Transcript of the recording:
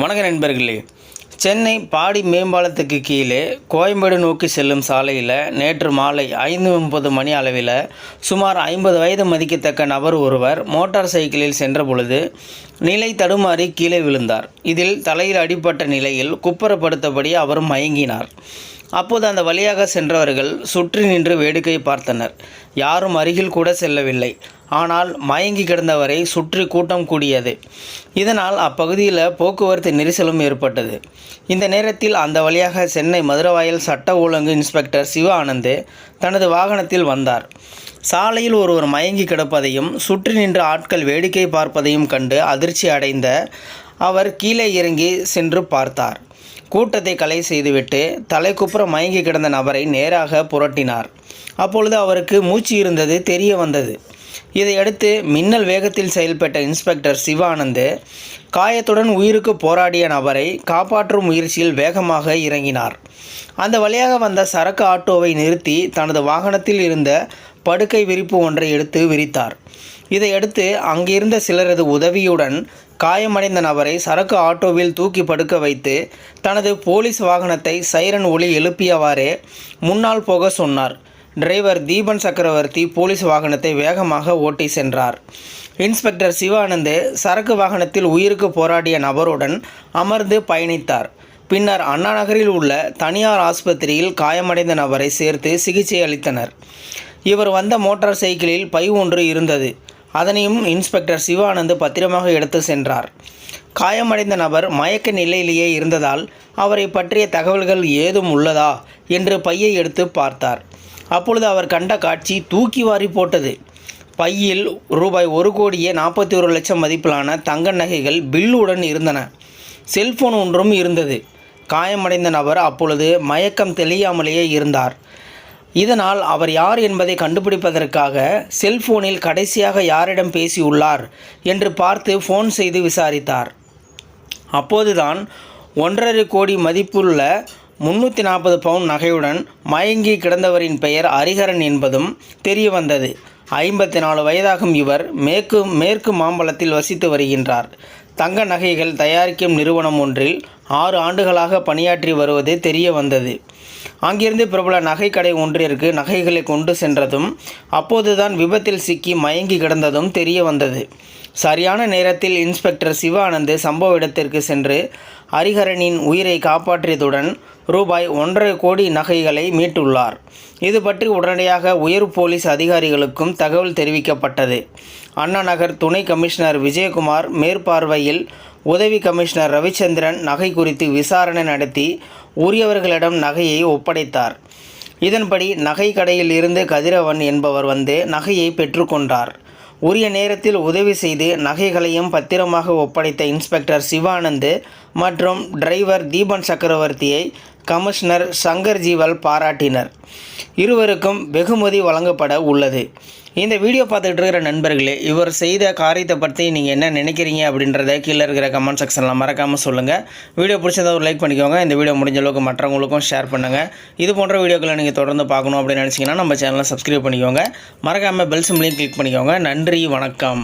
வணக்க நண்பர்களே. சென்னை பாடி மேம்பாலத்துக்கு கீழே கோயம்பேடு நோக்கி செல்லும் சாலையில் நேற்று மாலை ஐந்து முப்பது மணி அளவில் சுமார் ஐம்பது வயது மதிக்கத்தக்க நபர் ஒருவர் மோட்டார் சைக்கிளில் சென்ற பொழுது நிலை தடுமாறி கீழே விழுந்தார். இதில் தலையில் அடிபட்ட நிலையில் குப்புறப்படுத்தபடி அவர் மயங்கினார். அப்போது அந்த வழியாக சென்றவர்கள் சுற்றி நின்று வேடிக்கை பார்த்தனர். யாரும் அருகில் கூட செல்லவில்லை. ஆனால் மயங்கி கிடந்தவரை சுற்றி கூட்டம் கூடியது. இதனால் அப்பகுதியில் போக்குவரத்து நெரிசலும் ஏற்பட்டது. இந்த நேரத்தில் அந்த வழியாக சென்னை மதுரவாயல் சட்ட ஒழுங்கு இன்ஸ்பெக்டர் சிவ ஆனந்த் தனது வாகனத்தில் வந்தார். சாலையில் ஒருவர் மயங்கி கிடப்பதையும் சுற்றி நின்ற ஆட்கள் வேடிக்கை பார்ப்பதையும் கண்டு அதிர்ச்சி அடைந்த அவர் கீழே இறங்கி சென்று பார்த்தார். கூட்டத்தை கலை செய்துவிட்டு தலைக்குப்புற மயங்கி கிடந்த நபரை நேராக புரட்டினார். அப்பொழுது அவருக்கு மூச்சு இருந்தது தெரிய வந்தது. இதையடுத்து மின்னல் வேகத்தில் செயல்பட்ட இன்ஸ்பெக்டர் சிவானந்து காயத்துடன் உயிருக்கு போராடிய நபரை காப்பாற்றும் முயற்சியில் வேகமாக இறங்கினார். அந்த வழியாக வந்த சரக்கு ஆட்டோவை நிறுத்தி தனது வாகனத்தில் இருந்த படுக்கை விரிப்பு ஒன்றை எடுத்து விரித்தார். இதையடுத்து அங்கிருந்த சிலரது உதவியுடன் காயமடைந்த நபரை சரக்கு ஆட்டோவில் தூக்கி படுக்க வைத்து தனது போலீஸ் வாகனத்தை சைரன் ஒளி எழுப்பியவாறே முன்னால் போக சொன்னார். டிரைவர் தீபன் சக்கரவர்த்தி போலீஸ் வாகனத்தை வேகமாக ஓட்டி சென்றார். இன்ஸ்பெக்டர் சிவானந்த் சரக்கு வாகனத்தில் உயிருக்கு போராடிய நபருடன் அமர்ந்து பயணித்தார். பின்னர் அண்ணா நகரில் உள்ள தனியார் ஆஸ்பத்திரியில் காயமடைந்த நபரை சேர்த்து சிகிச்சை அளித்தனர். இவர் வந்த மோட்டார் சைக்கிளில் பை ஒன்று இருந்தது. அதனையும் இன்ஸ்பெக்டர் சிவானந்த் பத்திரமாக எடுத்து சென்றார். காயமடைந்த நபர் மயக்க நிலையிலேயே இருந்ததால் அவரை பற்றிய தகவல்கள் ஏதும் உள்ளதா என்று பையை எடுத்து பார்த்தார். அப்பொழுது அவர் கண்ட காட்சி தூக்கி வாரி போட்டது. பையில் ரூபாய் ஒரு கோடியே நாற்பத்தி ஒரு லட்சம் மதிப்பிலான தங்க நகைகள் பில்லுடன் இருந்தன. செல்போன் ஒன்றும் இருந்தது. காயமடைந்த நபர் அப்பொழுது மயக்கம் தெளியாமலேயே இருந்தார். இதனால் அவர் யார் என்பதை கண்டுபிடிப்பதற்காக செல்போனில் கடைசியாக யாரிடம் பேசியுள்ளார் என்று பார்த்து ஃபோன் செய்து விசாரித்தார். அப்போதுதான் ஒன்றரை கோடி மதிப்புள்ள முன்னூற்றி நாற்பது பவுன் நகையுடன் மயங்கி கிடந்தவரின் பெயர் ஹரிஹரன் என்பதும் தெரிய வந்தது ஐம்பத்தி நாலு வயதாகும் இவர் மேற்கு மேற்கு மாம்பலத்தில் வசித்து வருகின்றார். தங்க நகைகள் தயாரிக்கும் நிறுவனம் ஒன்றில் ஆறு ஆண்டுகளாக பணியாற்றி வருவது தெரிய வந்தது அங்கிருந்து பிரபல நகைக்கடை ஒன்றிற்கு நகைகளை கொண்டு சென்றதும் அப்போதுதான் விபத்தில் சிக்கி மயங்கி கிடந்ததும் தெரிய வந்தது. சரியான நேரத்தில் இன்ஸ்பெக்டர் சிவானந்த் சம்பவ இடத்திற்கு சென்று ஹரிஹரனின் உயிரை காப்பாற்றியதுடன் ரூபாய் ஒன்றரை கோடி நகைகளை மீட்டுள்ளார். இது பற்றி உடனடியாக உயர் போலீஸ் அதிகாரிகளுக்கும் தகவல் தெரிவிக்கப்பட்டது. அண்ணா நகர் துணை கமிஷனர் விஜயகுமார் மேற்பார்வையில் உதவி கமிஷனர் ரவிச்சந்திரன் நகை குறித்து விசாரணை நடத்தி உரியவர்களிடம் நகையை ஒப்படைத்தார். இதன்படி நகை கடையில் இருந்து கதிரவன் என்பவர் வந்து நகையை பெற்றுக்கொண்டார் உரிய நேரத்தில் உதவி செய்து நகைகளையும் பத்திரமாக ஒப்படைத்த இன்ஸ்பெக்டர் சிவானந்த் மற்றும் டிரைவர் தீபன் சக்கரவர்த்தியை கமிஷனர் சங்கர் ஜீவல் பாராட்டினர். இருவருக்கும் வெகுமதி வழங்கப்பட உள்ளது. இந்த வீடியோ பார்த்துக்கிட்டு இருக்கிற நண்பர்களே இவர் செய்த காரியத்தை பற்றி நீங்கள் என்ன நினைக்கிறீங்க அப்படின்றத கீழே இருக்கிற கமெண்ட் செக்ஷனில் மறக்காமல் சொல்லுங்கள் வீடியோ பிடிச்சதை ஒரு லைக் பண்ணிக்கோங்க. இந்த வீடியோ முடிஞ்ச அளவுக்கு மற்றவங்களுக்கும் ஷேர் பண்ணுங்கள் இது போன்ற வீடியோக்களை நீங்கள் தொடர்ந்து பார்க்கணும் அப்படின்னு நினச்சிங்கன்னா நம்ம சேனலை சப்ஸ்கிரைப் பண்ணிக்கோங்க. மறக்காமல் பெல் சிம்லையும் கிளிக் பண்ணிக்கோங்க. நன்றி வணக்கம்.